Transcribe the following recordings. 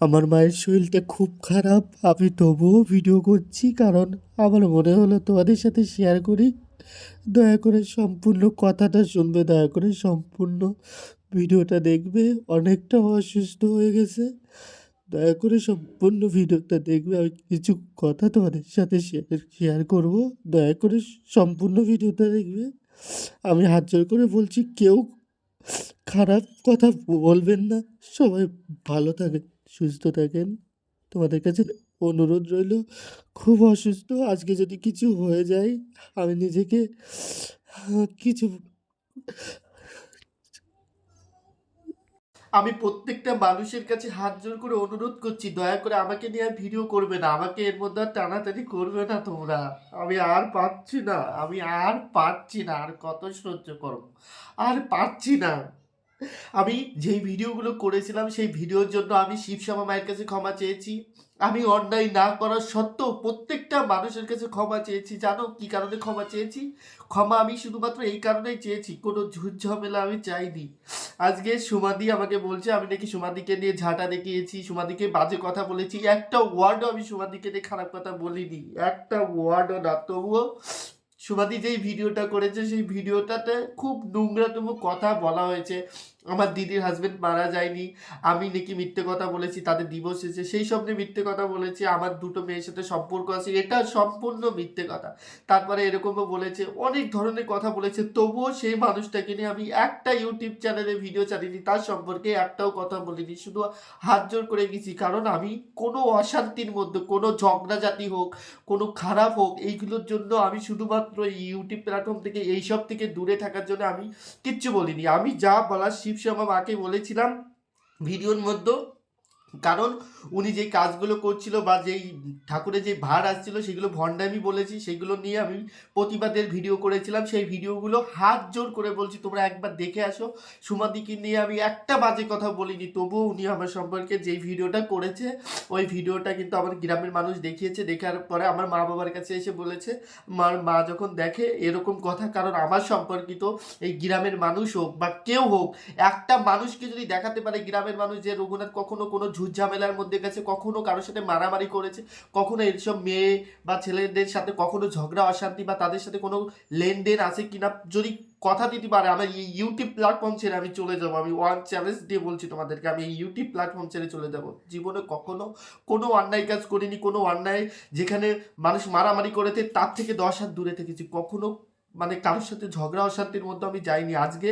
আমার মায়ের শরীরটা খুব খারাপ। আমি তবুও ভিডিও করছি কারণ আমার মনে হলো তোমাদের সাথে শেয়ার করি। দয়া করে সম্পূর্ণ কথাটা শুনবে, দয়া করে সম্পূর্ণ ভিডিওটা দেখবে। অনেকটা অসুস্থ হয়ে গেছে। দয়া করে সম্পূর্ণ ভিডিওটা দেখবে। আমি কিছু কথা তোমাদের সাথে শেয়ার শেয়ার করব। দয়া করে সম্পূর্ণ ভিডিওটা দেখবে। আমি হাত জোর করে বলছি, কেউ খারাপ কথা বলবেন না। সবাই ভালো থাকেন সুস্থ থাকেন। তোমাদের কাছে অনুরোধ রইল, খুব অসুস্থ, আজকে যদি কিছু হয়ে যায়, আমি নিজেকে, কিছু আমি প্রত্যেকটা মানুষের কাছে হাত জোর করে অনুরোধ করছি, দয়া করে আমাকে নিয়ে আর ভিডিও করবে না, আমাকে এর মধ্যে আর টানাটানি করবে না তোমরা। আমি আর পারছি না, আমি আর পারছি না, আর কত সহ্য করব, আর পারছি না। আমি যেই ভিডিওগুলো করেছিলাম, সেই ভিডিওর জন্য আমি শিবশ্যামা মায়ের কাছে ক্ষমা চেয়েছি। আমি অন্যায় না করার সত্ত্বেও প্রত্যেকটা মানুষের কাছে ক্ষমা চেয়েছি। জানো কি কারণে ক্ষমা চেয়েছি? ক্ষমা আমি শুধুমাত্র এই কারণেই চেয়েছি, কোনো ঝুট ঝামেলা আমি চাইনি। আজকে সুমাদি আমাকে বলছে, আমি নাকি সুমাদিকে নিয়ে ঝাঁটা দেখিয়েছি, সুমাদিকে বাজে কথা বলেছি। একটা ওয়ার্ডও আমি সুমাদিকে নিয়ে খারাপ কথা বলিনি, একটা ওয়ার্ডও না। তবুও সুমাদি যেই ভিডিওটা করেছে, সেই ভিডিওটাতে খুব নোংরাতম কথা বলা হয়েছে। আমার দিদির হাজবেন্ড মারা যায়নি, আমি নাকি মিথ্যে কথা বলেছি, তাদের ডিভোর্স হয়েছে, সেই সব নিয়ে মিথ্যে কথা বলেছি, আমার দুটো মেয়ের সাথে সম্পর্ক আছে, এটা সম্পূর্ণ মিথ্যে কথা। তারপরে এরকমও বলেছে, অনেক ধরনের কথা বলেছে, তবুও সেই মানুষটাকে নিয়ে আমি একটা ইউটিউব চ্যানেলে ভিডিও চালিয়েছি তার সম্পর্কে একটাও কথা বলিনি, শুধু হাত জোর করে গেছি, কারণ আমি কোনো অশান্তির মধ্যে, কোনো ঝগড়াঝাটি হোক, কোনো খারাপ হোক, এইগুলোর জন্য আমি শুধুমাত্র ইউটিউব প্ল্যাটফর্ম থেকে, এইসব থেকে দূরে থাকার জন্য আমি কিচ্ছু বলিনি। আমি যা বলার শিবশ্যামা মাকে বলেছিলাম ভিডিওর মধ্যে কারণ উনি যেই কাজগুলো করছিল বা যেই ঠাকুরের যে ভার আসছিল, সেগুলো ভণ্ডামি বলেছি, সেগুলো নিয়ে আমি প্রতিবাদের ভিডিও করেছিলাম। সেই ভিডিওগুলো হাত জোর করে বলছি, তোমরা একবার দেখে আসো। সুমাদিকে নিয়ে আমি একটা বাজে কথা বলিনি, তবুও উনি আমার সম্পর্কে যেই ভিডিওটা করেছে, ওই ভিডিওটা কিন্তু আমার গ্রামের মানুষ দেখিয়েছে। দেখার পরে আমার মা বাবার কাছে এসে বলেছে, মার মা যখন দেখে এরকম কথা, কারণ আমার সম্পর্কিত এই গ্রামের মানুষ হোক বা কেউ হোক, একটা মানুষকে যদি দেখাতে পারে, গ্রামের মানুষ যে রঘুনাথ কখনো কোনো ঝুট ঝামেলার মধ্যে গেছে, কখনো কারোর সাথে মারামারি করেছে, কখনো এইসব মেয়ে বা ছেলেদের সাথে কখনো ঝগড়া, অশান্তি বা তাদের সাথে কোনো লেনদেন আছে কিনা, যদি কথা দিতে পারে, আমার এই ইউটিউব প্ল্যাটফর্ম ছেড়ে আমি চলে যাব, আমি ওয়ান চ্যালেঞ্জ দিয়ে বলছি তোমাদেরকে, আমি এই ইউটিউব প্ল্যাটফর্ম ছেড়ে চলে যাব। জীবনে কখনো কোনো অন্যায় কাজ করিনি, কোনো অন্যায় যেখানে মানুষ মারামারি করেছে, তার থেকে দশ হাত দূরে থেকেছি, কখনো মানে কারোর সাথে ঝগড়া অশান্তির মধ্যে আমি যাইনি। আজকে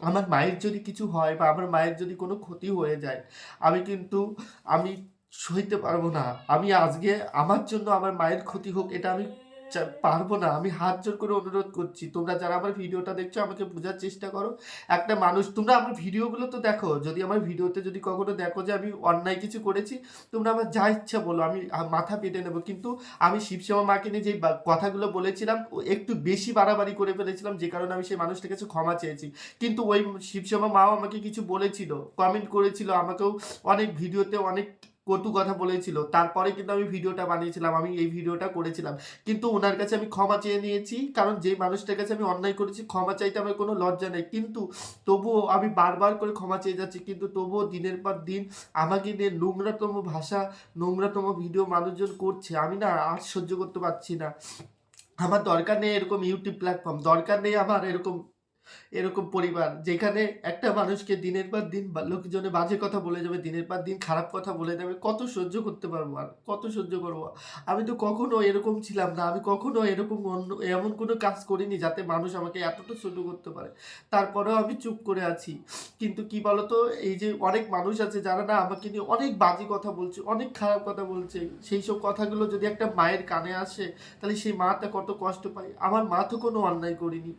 আমার মায়ের যদি কিছু হয় বা আমার মায়ের যদি কোনো ক্ষতি হয়ে যায়, আমি কিন্তু, আমি সইতে পারব না। আমি আজকে আমার জন্য আমার মায়ের ক্ষতি হোক, এটা আমি পারব না। আমি হাত জোর করে অনুরোধ করছি। তোমরা যারা আমার ভিডিওটা দেখছ, আমাকে বোঝার চেষ্টা করো। একটা মানুষ, তোমরা আমার ভিডিওগুলো তো দেখো। যদি আমার ভিডিওতে যদি কখনো দেখো যে আমি অন্যায় কিছু করেছি, তোমরা আমার যা ইচ্ছা বলো, আমি মাথা পেতে নেব। কিন্তু আমি শিবশ্যামা মাকে নিয়ে যে কথাগুলো বলেছিলাম একটু বেশি বাড়াবাড়ি করে ফেলেছিলাম, যে কারণে আমি সেই মানুষটার কাছে ক্ষমা চেয়েছি। কিন্তু ওই শিবশ্যামা মাও আমাকে কিছু বলেছিল কমেন্ট করেছিল। আমাকেও অনেক ভিডিওতে অনেক কটু কথা বলেছিল। তারপরে কিন্তু আমি ভিডিওটা বানিয়েছিলাম, আমি এই ভিডিওটা করেছিলাম। কিন্তু ওনার কাছে আমি ক্ষমা চেয়ে নিয়েছি, কারণ যে মানুষটার কাছে আমি অন্যায় করেছি, ক্ষমা চাইতে আমার কোনো লজ্জা নেই। কিন্তু তবুও আমি বারবার করে ক্ষমা চেয়ে যাচ্ছি, কিন্তু তবুও দিনের পর দিন আমাকে নিয়ে নোংরাতম ভাষা, নোংরাতম ভিডিও মানুষজন করছে। আমি না আর সহ্য করতে পারছি না। আমার দরকার নেই এরকম ইউটিউব প্ল্যাটফর্ম দরকার নেই আমার এরকম এরকম পরিবার, যেখানে একটা মানুষকে দিনের পর দিন লোকজনে বাজে কথা বলে যাবে, দিনের পর দিন খারাপ কথা বলে যাবে, কত সহ্য করতে পারব আর, কত সহ্য করব? আমি তো কখনো এরকম ছিলাম না, আমি কখনো এরকম অন্য, এমন কোনো কাজ করিনি যাতে মানুষ আমাকে এতটা সহ্য করতে পারে। তারপরেও আমি চুপ করে আছি। কিন্তু কি বলতো, এই যে অনেক মানুষ আছে যারা না আমাকে নিয়ে অনেক বাজে কথা বলছে, অনেক খারাপ কথা বলছে, সেই সব কথাগুলো যদি একটা মায়ের কানে আসে, তাহলে সেই মাটা কত কষ্ট পায়? আমার মা তো কোনো অন্যায় করিনি।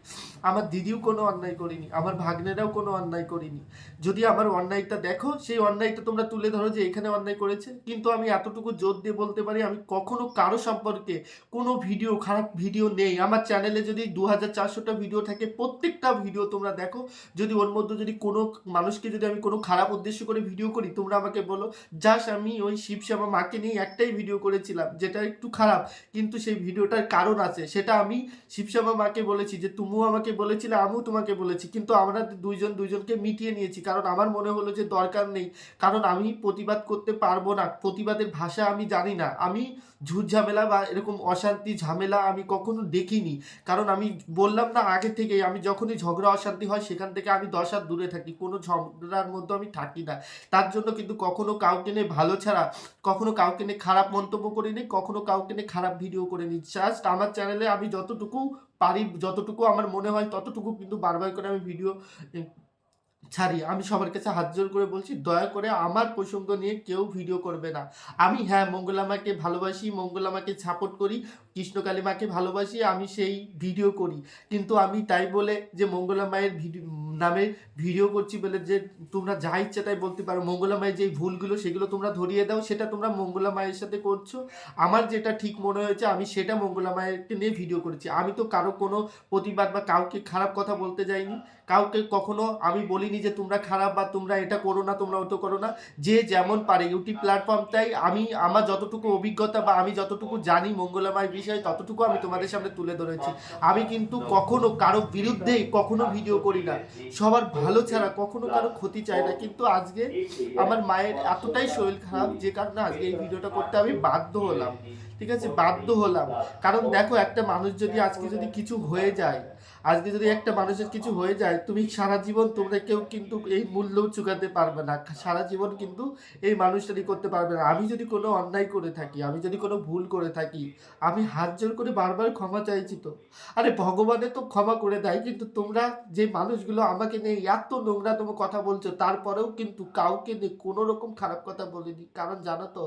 আমার দিদিও কোনো অন্যায় করিনি, আমার ভাগ্নেরাও কোনো অন্যায় করিনি। যদি আমার অন্যায়টা দেখো, সেই অন্যায়টা তোমরা তুলে ধরো যে এখানে অন্যায় করেছে। কিন্তু আমি এতটুকু জোর দিয়ে বলতে পারি, আমি কখনো কারও সম্পর্কে কোনো ভিডিও, খারাপ ভিডিও নেই। আমার চ্যানেলে যদি দু হাজার চারশোটা ভিডিও থাকে, প্রত্যেকটা ভিডিও তোমরা দেখো। যদি ওর মধ্যে যদি কোনো মানুষকে যদি আমি কোনো খারাপ উদ্দেশ্য করে ভিডিও করি, তোমরা আমাকে বলো জাস্ট আমি ওই শিবশ্যামা মাকে নিয়ে একটাই ভিডিও করেছিলাম, যেটা একটু খারাপ, কিন্তু সেই ভিডিওটার কারণ আছে। সেটা আমি শিবশ্যামা মাকে বলেছি যে, তুমিও আমাকে বলেছিলে, আমিও তোমাকে বলেছি, কিন্তু আমরা দুইজন দুইজনকে মিটিয়ে নিয়েছি, কারণ আমার মনে হলো যে দরকার নেই। কারণ আমি প্রতিবাদ করতে পারব না, প্রতিবাদের ভাষা আমি জানি না। আমি ঝুট ঝামেলা বা এরকম অশান্তি ঝামেলা আমি কখনো দেখিনি। কারণ আমি বললাম না আগে থেকেই, আমি যখনই ঝগড়া অশান্তি হয়, সেখান থেকে আমি দশ হাত দূরে থাকি। কোনো ঝগড়ার মধ্যে আমি থাকি না। তার জন্য কিন্তু কখনো কাউকে নিয়ে ভালো ছাড়া, কখনো কাউকে নিয়ে খারাপ মন্তব্য করিনি, কখনো কাউকে নিয়ে খারাপ ভিডিও করিনি। জাস্ট আমার চ্যানেলে আমি যতটুকু পারি যতটুকু আমার মনে হয় ততটুকু কিন্তু বারবার করে আমি ভিডিও ছাড়ি। আমি সবার কাছে হাত জোর করে বলছি, দয়া করে আমার প্রসঙ্গ নিয়ে কেউ ভিডিও করবে না। আমি হ্যাঁ মঙ্গলামাকে ভালোবাসি, মঙ্গলামাকে সাপোর্ট করি কৃষ্ণকালী মাকে ভালোবাসি, আমি সেই ভিডিও করি। কিন্তু আমি তাই বলে যে মঙ্গলা মায়ের ভিডিও নামে ভিডিও করছি বলে যে তোমরা যা ইচ্ছে তাই বলতে পারো। মঙ্গলা মায়ের যে ভুলগুলো, সেগুলো তোমরা ধরিয়ে দাও, সেটা তোমরা মঙ্গলা মায়ের সাথে করছ। আমার যেটা ঠিক মনে হয়েছে, আমি সেটা মঙ্গলা মায়েরকে নিয়ে ভিডিও করেছি। আমি তো কারও কোনো প্রতিবাদ বা কাউকে খারাপ কথা বলতে যাইনি। কাউকে কখনো আমি বলিনি যে তোমরা খারাপ বা তোমরা এটা করো না, তোমরা ওটা করো না। যে যেমন পারে, ইউটিউব প্ল্যাটফর্মটাই আমি, আমার যতটুকু অভিজ্ঞতা বা আমি যতটুকু জানি মঙ্গলামায়ের বিষয়ে, ততটুকু আমি তোমাদের সামনে তুলে ধরেছি। আমি কিন্তু কখনো কারও বিরুদ্ধেই কখনো ভিডিও করি না। সবার ভালো ছাড়া কখনো কারও ক্ষতি চাই না। কিন্তু আজকে আমার মায়ের এতটাই শরীর খারাপ যে কারণে আজকে এই ভিডিওটা করতে আমি বাধ্য হলাম। ঠিক আছে? বাধ্য হলাম। কারণ দেখো, একটা মানুষ যদি আজকে যদি কিছু হয়ে যায় আজকে যদি একটা মানুষের কিছু হয়ে যায়, তুমি সারা জীবন তোমরা কেউ কিন্তু এই মূল্য চুকাতে পারবে না। সারা জীবন কিন্তু এই মানুষটারই করতে পারবে না। আমি যদি কোনো অন্যায় করে থাকি, আমি যদি কোনো ভুল করে থাকি, আমি হাত জোর করে বারবার ক্ষমা চাইছি তো। আরে ভগবানে তো ক্ষমা করে দেয়, কিন্তু তোমরা যে মানুষগুলো আমাকে নিয়ে এত নোংরা নোংরাতম কথা বলছো, তারপরেও কিন্তু কাউকে নিয়ে কোনো রকম খারাপ কথা বলিনি। কারণ জানো তো,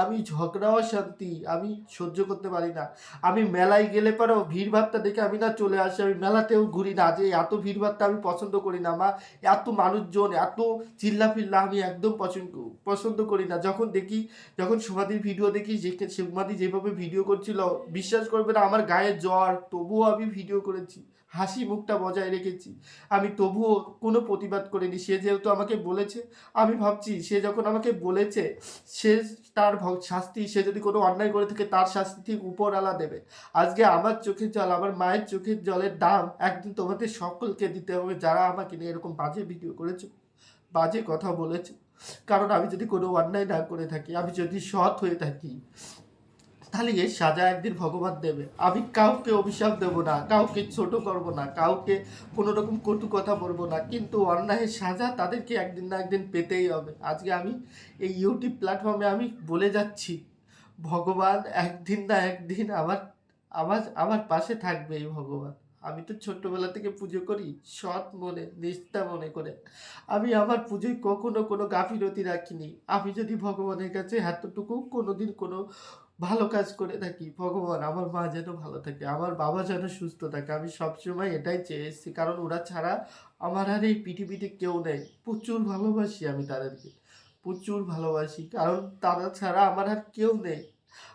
আমি ঝগড়া অশান্তি, আমি সহ্য করতে পারি না। আমি মেলায় গেলে পরেও ভিড় ভাড়টা দেখে আমি না চলে আসি, আমি মেলাতেও ঘুরি না, যে এত ভিড় ভাড়টা আমি পছন্দ করি না বা এত মানুষজন, এত চিল্লা ফিল্লা আমি একদম পছন্দ পছন্দ করি না। যখন দেখি, যখন সুমাদির ভিডিও দেখি যে সুমাদি যেভাবে ভিডিও করছিল, বিশ্বাস করবে না, আমার গায়ে জ্বর, তবুও আমি ভিডিও করেছি। হাসি মুখটা বজায় রেখেছি। আমি তবুও কোনো প্রতিবাদ করিনি। সে যেহেতু আমাকে বলেছে, আমি ভাবছি সে যখন আমাকে বলেছে, সে তার শাস্তি, সে যদি কোনো অন্যায় করে থাকে, তার শাস্তি ঠিক উপরওয়ালা দেবে। আজকে আমার চোখের জল, আমার মায়ের চোখের জলের দাম একদিন তোমাদের সকলকে দিতে হবে যারা আমাকে নিয়ে এরকম বাজে ভিডিও করেছ, বাজে কথা বলেছে। কারণ আমি যদি কোনো অন্যায় না করে থাকি, আমি যদি সৎ হয়ে থাকি তাহলে এর সাজা একদিন ভগবান দেবে। আমি কাউকে অভিশাপ দেবো না, কাউকে ছোট করব না, কাউকে কোনো রকম কটু কথা বলব না। কিন্তু অন্যায়ের সাজা তাদেরকে একদিন না একদিন পেতেই হবে। আজকে আমি এই ইউটিউব প্ল্যাটফর্মে আমি বলে যাচ্ছি, ভগবান একদিন না একদিন আমার আমার আমার পাশে থাকবে এই ভগবান। আমি তো ছোট্টবেলা থেকে পুজো করি, সৎ মনে, নিষ্ঠা মনে করে। আমি আমার পুজোয় কখনো কোনো গাফিলতি রাখিনি। আমি যদি ভগবানের কাছে এতটুকু কোনোদিন কোনো ভালো কাজ করে থাকি। ভগবান, আমার মা যেন ভালো থাকে, আমার বাবা যেন সুস্থ থাকে। আমি সবসময় এটাই চেয়ে এসেছি। কারণ ওরা ছাড়া আমার আর এই পৃথিবীতে কেউ নেই। প্রচুর ভালোবাসি আমি তাদেরকে। প্রচুর ভালোবাসি। কারণ তারা ছাড়া আমার আর কেউ নেই।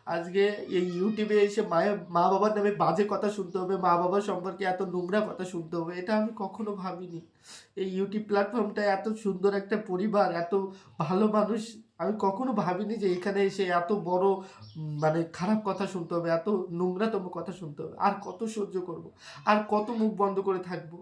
আজকে এই ইউটিউবে এসে মায়ের মা বাবার নামে বাজে কথা শুনতে হবে, মা বাবার সম্পর্কে এত নোংরা কথা শুনতে হবে, এটা আমি কখনো ভাবিনি। এই ইউটিউব প্ল্যাটফর্মটা এত সুন্দর একটা পরিবার, এত ভালো মানুষ আমি কখনো ভাবিনি যে এখানে এসে এত বড় মানে খারাপ কথা শুনতে হবে, এত নোংরাতম কথা শুনতে হবে। আর কত সহ্য করব? আর কত মুখ বন্ধ করে থাকব?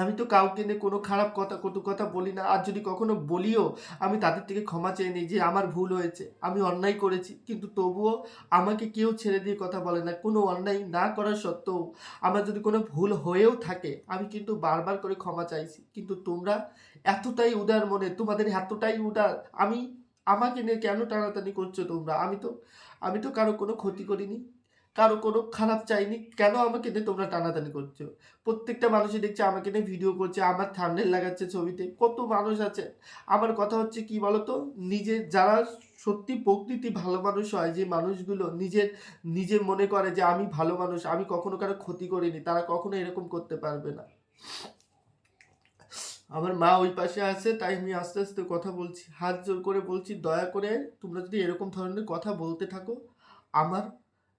আমি তো কাউকে নিয়ে কোনো খারাপ কথা, কটু কথা বলি না। আর যদি কখনো বলিও, আমি তাদের থেকে ক্ষমা চেয়ে নিই যে আমার ভুল হয়েছে। আমি অন্যায় করেছি, কিন্তু তবুও আমাকে কেউ ছেড়ে দিয়ে কথা বলে না। কোনো অন্যায় না করা সত্ত্বেও আমার যদি কোনো ভুল হয়েও থাকে, আমি কিন্তু বারবার করে ক্ষমা চাইছি। কিন্তু তোমরা এতটাই উদার মনে, তোমাদের এতটাই উদার, আমি আমাকে নিয়ে কেন টানাটানি করছ তোমরা? আমি তো আমি তো কারও কোনো ক্ষতি করিনি, কারও কোনো খারাপ চাইনি, কেন আমাকে নিয়ে তোমরা টানাটানি করছ? প্রত্যেকটা মানুষই দেখছে আমাকে নিয়ে ভিডিও করছে, আমার থাম্বনেল লাগাচ্ছে ছবিতে, কত মানুষ আছে। আমার কথা হচ্ছে কি বলতো? নিজের যারা সত্যি প্রকৃতি ভালো মানুষ হয়, যে মানুষগুলো নিজের নিজের মনে করে যে আমি ভালো মানুষ, আমি কখনো কারও ক্ষতি করিনি, তারা কখনো এরকম করতে পারবে না। আমার মা ওই পাশে আছে, তাই আমি আস্তে আস্তে কথা বলছি। হাত জোর করে বলছি, দয়া করে তোমরা যদি এরকম ধরনের কথা বলতে থাকো, আমার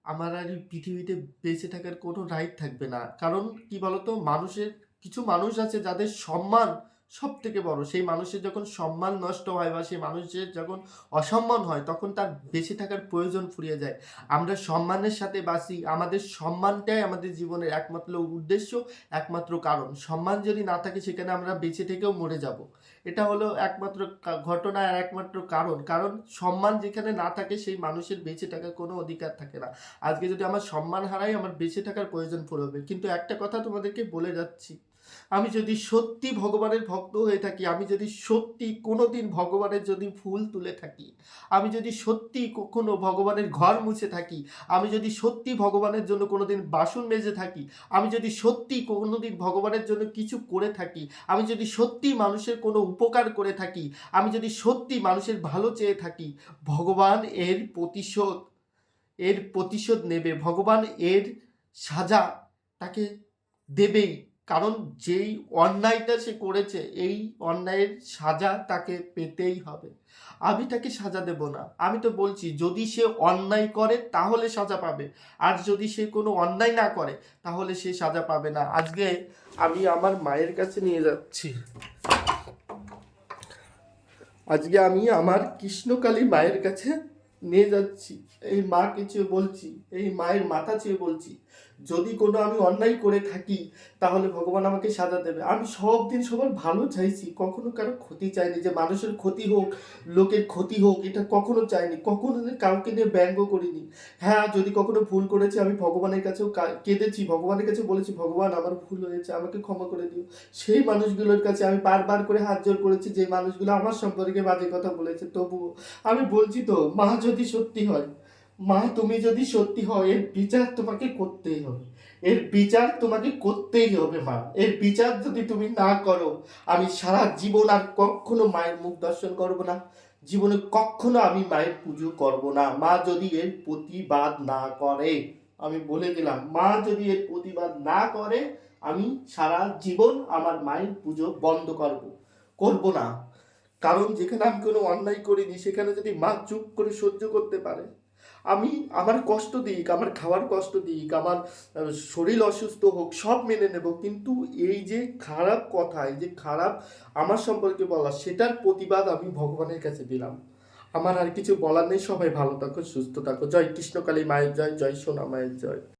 আমার আর এই পৃথিবীতে বেঁচে থাকার কোনো রাইট থাকবে না। কারণ কি বলতো, মানুষের, কিছু মানুষ আছে যাদের সম্মান সব থেকে বড়, সেই মানুষের যখন সম্মান নষ্ট হয় বা সেই মানুষের যখন অসম্মান হয়, তখন তার বেঁচে থাকার প্রয়োজন ফুরিয়ে যায়। আমরা সম্মানের সাথে বাঁচি, আমাদের সম্মানটাই আমাদের জীবনের একমাত্র উদ্দেশ্য, একমাত্র কারণ। সম্মান যদি না থাকে, সেখানে আমরা বেঁচে থেকেও মরে যাব। এটা হলো একমাত্র ঘটনা আর একমাত্র কারণ। কারণ সম্মান যেখানে না থাকে, সেই মানুষের বেঁচে থাকার কোনো অধিকার থাকে না। আজকে যদি আমার সম্মান হারাই, আমার বেঁচে থাকার প্রয়োজন পড়বে। কিন্তু একটা কথা তোমাদেরকে বলে যাচ্ছি আমি যদি সত্যি ভগবানের ভক্ত হয়ে থাকি, আমি যদি সত্যি কোনো দিন ভগবানের যদি ফুল তুলে থাকি, আমি যদি সত্যি কখনো ভগবানের ঘর মুছে থাকি, আমি যদি সত্যি ভগবানের জন্য কোনোদিন বাসন মেজে থাকি, আমি যদি সত্যি কোনো দিন ভগবানের জন্য কিছু করে থাকি, আমি যদি সত্যি মানুষের কোনো উপকার করে থাকি, আমি যদি সত্যি মানুষের ভালো চেয়ে থাকি, ভগবান এর প্রতিশোধ এর প্রতিশোধ নেবে, ভগবান এর সাজা তাকে দেবেই। কারণ যেই অন্যায়টা সে করেছে, এই অন্যায়ের সাজা তাকে পেতেই হবে। আমি তাকে সাজা দেব না। আমি তো বলছি, যদি সে অন্যায় করে, তাহলে সাজা পাবে। আর যদি সে কোনো অন্যায় না করে, তাহলে সে সাজা পাবে না। আজকে আমি আমার মায়ের কাছে নিয়ে যাচ্ছি। আজকে আমি আমার কৃষ্ণকালী মায়ের কাছে নিয়ে যাচ্ছি। এই মাকে চেয়ে বলছি, এই মায়ের মাথা চেয়ে বলছি যদি কোনো আমি অন্যায় করে থাকি, তাহলে ভগবান আমাকে সাজা দেবে। আমি সব দিন সবার ভালো চাইছি, কখনো কারও ক্ষতি চাইনি যে মানুষের ক্ষতি হোক, লোকের ক্ষতি হোক, এটা কখনো চাইনি, কখনো কাউকে নিয়ে ব্যঙ্গ করিনি। হ্যাঁ যদি কখনো ভুল করেছি, আমি ভগবানের কাছেও কেঁদেছি, ভগবানের কাছে বলেছি, ভগবান, আমার ভুল হয়েছে, আমাকে ক্ষমা করে দিও। সেই মানুষগুলোর কাছে আমি বারবার করে হাত জোর করেছি, যে মানুষগুলো আমার সম্পর্কে বাজে কথা বলেছে। তবুও আমি বলছি তো, মা যদি সত্যি হয় মা, তুমি যদি সত্যি হও, এর বিচার তোমাকে করতেই হবে। এর বিচার তোমাকে করতেই হবে, মা। এর বিচার যদি তুমি না করো, আমি সারা জীবন আর কখনো মায়ের মুখ দর্শন করব না। জীবনে কখনো আমি মায়ের পুজো করব না। মা যদি এর প্রতিবাদ না করে, আমি বলে দিলাম মা যদি এর প্রতিবাদ না করে, আমি সারা জীবন আমার মায়ের পুজো বন্ধ করব। করব না। কারণ যেখানে আমি কোনো অন্যায় করিনি, সেখানে যদি মা চুপ করে সহ্য করতে পারে আমি আমার কষ্ট দিক, আমার খাওয়ার কষ্ট দিক, আমার শরীর অসুস্থ হোক, সব মেনে নেব। কিন্তু এই যে খারাপ কথা, এই যে খারাপ আমার সম্পর্কে বলা, সেটার প্রতিবাদ আমি ভগবানের কাছে দিলাম। আমার আর কিছু বলার নেই। সবাই ভালো থাকো, সুস্থ থাকো। জয় কৃষ্ণকালী মায়ের জয় জয় সোনা মায়ের জয়।